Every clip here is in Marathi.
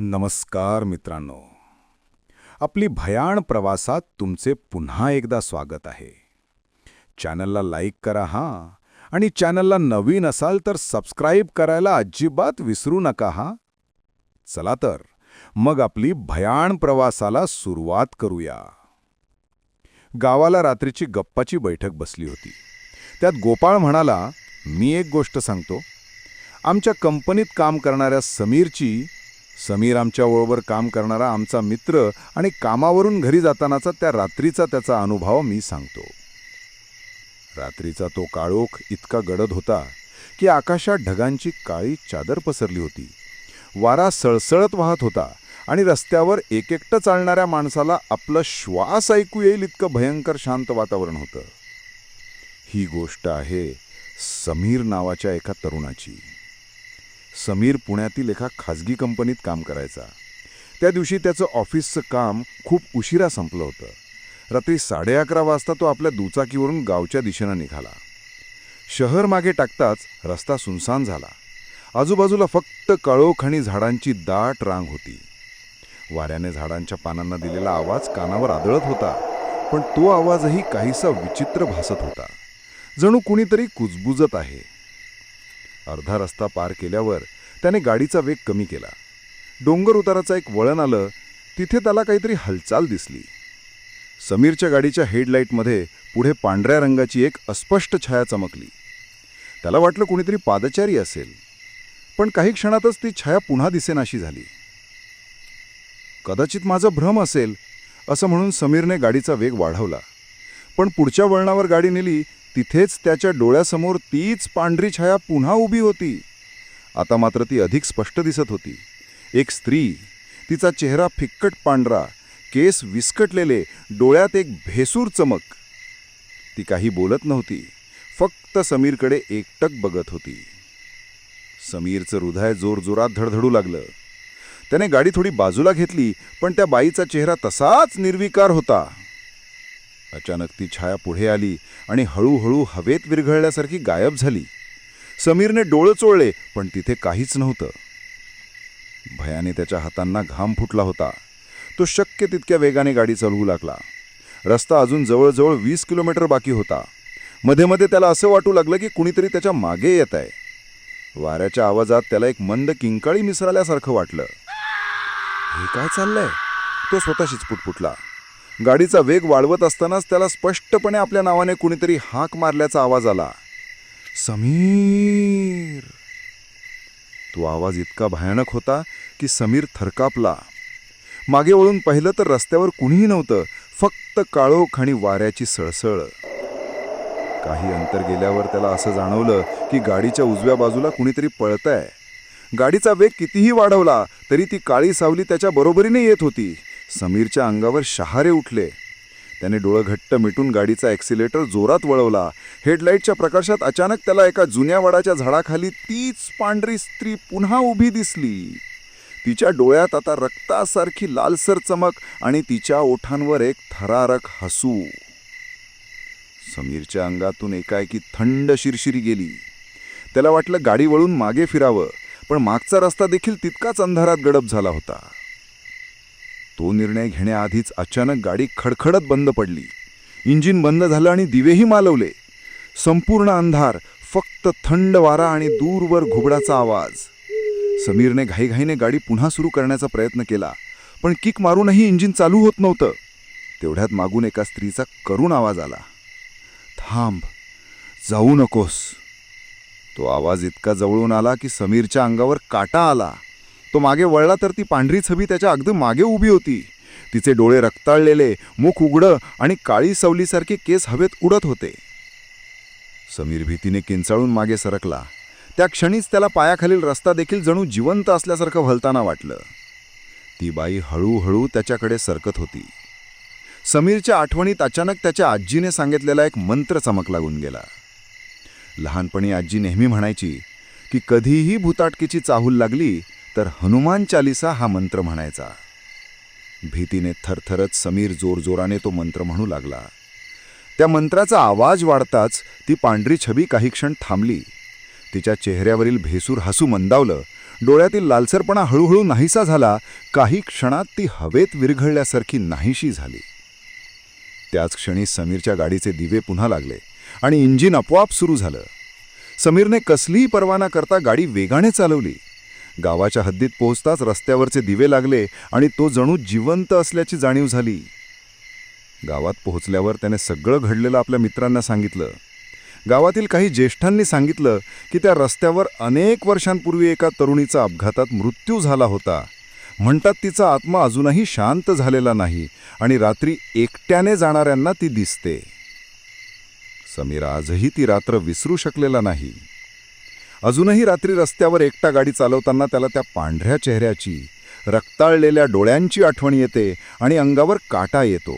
नमस्कार मित्रांनो. आपली भयाण प्रवासात तुमचे पुन्हा एकदा स्वागत आहे. चॅनलला लाईक करा हां आणि चॅनलला नवीन असाल तर सबस्क्राईब करायला अजिबात विसरू नका हा. चला तर मग आपली भयाण प्रवासाला सुरुवात करूया. गावाला रात्रीची गप्पाची बैठक बसली होती. त्यात गोपाळ म्हणाला मी एक गोष्ट सांगतो. आमच्या कंपनीत काम करणाऱ्या समीरची समीर आमच्याबरोबर काम करणारा आमचा मित्र आणि कामावरून घरी जातानाचा त्या रात्रीचा त्याचा अनुभव मी सांगतो. रात्रीचा तो काळोख इतका गडद होता की आकाशात ढगांची काळी चादर पसरली होती. वारा सळसळत वाहत होता आणि रस्त्यावर एकेकटं चालणाऱ्या माणसाला आपलं श्वास ऐकू येईल इतकं भयंकर शांत वातावरण होतं. ही गोष्ट आहे समीर नावाच्या एका तरुणाची. समीर पुण्यातील एका खाजगी कंपनीत काम करायचा. त्या दिवशी त्याचं ऑफिसचं काम खूप उशिरा संपलं होतं. रात्री साडे अकरा वाजता तो आपल्या दुचाकीवरून गावच्या दिशेनं निघाला. शहर मागे टाकताच रस्ता सुनसान झाला. आजूबाजूला फक्त कळोखणी झाडांची दाट रांग होती. वाऱ्याने झाडांच्या पानांना दिलेला आवाज कानावर आदळत होता पण तो आवाजही काहीसा विचित्र भासत होता. जणू कुणीतरी कुजबुजत आहे. अर्धा रस्ता पार केल्यावर त्याने गाडीचा वेग कमी केला. डोंगर उताराचं एक वळण आलं तिथे त्याला काहीतरी हालचाल दिसली. समीरच्या गाडीच्या हेडलाईटमध्ये पुढे पांढऱ्या रंगाची एक अस्पष्ट छाया चमकली. त्याला वाटलं कुणीतरी पादचारी असेल पण काही क्षणातच ती छाया पुन्हा दिसेनाशी झाली. कदाचित माझा भ्रम असेल असं म्हणून समीरने गाडीचा वेग वाढवला. पण पुढच्या वळणावर गाडी नेली तिथेच त्याच्या डोळ्यासमोर तीच पांढरी छाया पुन्हा उभी होती. आता मात्र ती अधिक स्पष्ट दिसत होती. एक स्त्री तिचा चेहरा फिक्कट पांढरा केस विस्कटलेले डोळ्यात एक भेसूर चमक. ती काही बोलत नव्हती फक्त समीरकडे एकटक बघत होती. समीरचं हृदय जोरजोरात धडधडू लागलं. त्याने गाडी थोडी बाजूला घेतली पण त्या बाईचा चेहरा तसाच निर्विकार होता. अचानक ती छाया पुढे आली आणि हळूहळू हवेत विरघळल्यासारखी गायब झाली. समीरने डोळं चोळले पण तिथे काहीच नव्हतं. भयाने त्याच्या हातांना घाम फुटला होता. तो शक्य तितक्या वेगाने गाडी चालवू लागला. रस्ता अजून जवळजवळ वीस किलोमीटर बाकी होता. मध्ये मध्ये त्याला असं वाटू लागलं की कुणीतरी त्याच्यामागे येत आहे. वाऱ्याच्या आवाजात त्याला एक मंद किंकाळी मिसळल्यासारखं वाटलं. हे काय चाललंय? तो स्वतःशीच पुटपुटला. गाडीचा वेग वाढवत असतानाच त्याला स्पष्टपणे आपल्या नावाने कुणीतरी हाक मारल्याचा आवाज आला. समीर. तो आवाज इतका भयानक होता की समीर थरकापला. मागे वळून पाहिलं तर रस्त्यावर कुणीही नव्हतं फक्त काळोख आणि वाऱ्याची सळसळ. काही अंतर गेल्यावर त्याला असं जाणवलं की गाडीच्या उजव्या बाजूला कुणीतरी पळतंय. गाडीचा वेग कितीही वाढवला तरी ती काळी सावली त्याच्या बरोबरीने येत होती. समीरच्या अंगावर शहारे उठले. त्याने डोळं घट्ट मिटून गाडीचा ॲक्सिलेटर जोरात वळवला. हेडलाईटच्या प्रकाशात अचानक त्याला एका जुन्या वडाच्या झाडाखाली तीच पांढरी स्त्री पुन्हा उभी दिसली. तिच्या डोळ्यात आता रक्तासारखी लालसर चमक आणि तिच्या ओठांवर एक थरारक हसू. समीरच्या अंगातून एकाएकी थंड शिरशिरी गेली. त्याला वाटलं गाडी वळून मागे फिरावं पण मागचा रस्ता देखील तितकाच अंधारात गडप झाला होता. तो निर्णय घेण्याआधीच अचानक गाडी खडखडत बंद पडली. इंजिन बंद झालं आणि दिवेही मालवले. संपूर्ण अंधार फक्त थंड वारा आणि दूरवर घुबडाचा आवाज. समीरने घाईघाईने गाडी पुन्हा सुरू करण्याचा प्रयत्न केला पण किक मारूनही इंजिन चालू होत नव्हतं. तेवढ्यात मागून एका स्त्रीचा करुण आवाज आला. थांब जाऊ नकोस. तो आवाज इतका जवळून आला की समीरच्या अंगावर काटा आला. तो मागे वळला तर ती पांढरी छबी त्याच्या अगदी मागे उभी होती. तिचे डोळे रक्ताळलेले मुख उघडं आणि काळी सवलीसारखे केस हवेत उडत होते. समीर भीतीने किंचाळून मागे सरकला. त्या क्षणीच त्याला पायाखालील रस्ता देखील जणू जिवंत असल्यासारखं भलताना वाटलं. ती बाई हळूहळू त्याच्याकडे सरकत होती. समीरच्या आठवणीत अचानक त्याच्या आजीने सांगितलेला एक मंत्र चमक लागून गेला. लहानपणी आजी नेहमी म्हणायची की कधीही भूताटकीची चाहूल लागली तर हनुमान चालिसा हा मंत्र म्हणायचा. भीतीने थरथरत समीर जोरजोराने तो मंत्र म्हणू लागला. त्या मंत्राचा आवाज वाढताच ती पांढरी छबी काही क्षण थांबली. तिच्या चेहऱ्यावरील भेसूर हसू मंदावलं. डोळ्यातील लालसरपणा हळूहळू नाहीसा झाला. काही क्षणात ती हवेत विरघळल्यासारखी नाहीशी झाली. त्याच क्षणी समीरच्या गाडीचे दिवे पुन्हा लागले आणि इंजिन आपोआप सुरू झालं. समीरने कसलीही परवाना करता गाडी वेगाने चालवली. गावाच्या हद्दीत पोहोचताच रस्त्यावरचे दिवे लागले आणि तो जणू जिवंत असल्याची जाणीव झाली. गावात पोहोचल्यावर त्याने सगळं घडलेलं आपल्या मित्रांना सांगितलं. गावातील काही ज्येष्ठांनी सांगितलं की त्या रस्त्यावर अनेक वर्षांपूर्वी एका तरुणीचा अपघातात मृत्यू झाला होता. म्हणतात तिचा आत्मा अजूनही शांत झालेला नाही आणि रात्री एकट्याने जाणाऱ्यांना ती दिसते. समीर आजही ती रात्र विसरू शकलेला नाही. अजूनही रात्री रस्त्यावर एकटा गाडी चालवताना त्याला त्या पांढऱ्या चेहऱ्याची रक्ताळलेल्या डोळ्यांची आठवण येते आणि अंगावर काटा येतो.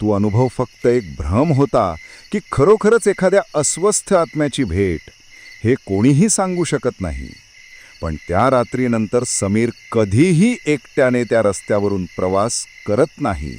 तो अनुभव फक्त एक भ्रम होता की खरोखरच एखाद्या अस्वस्थ आत्म्याची भेट हे कोणीही सांगू शकत नाही. पण त्या रात्रीनंतर समीर कधीही एकट्याने त्या रस्त्यावरून प्रवास करत नाही.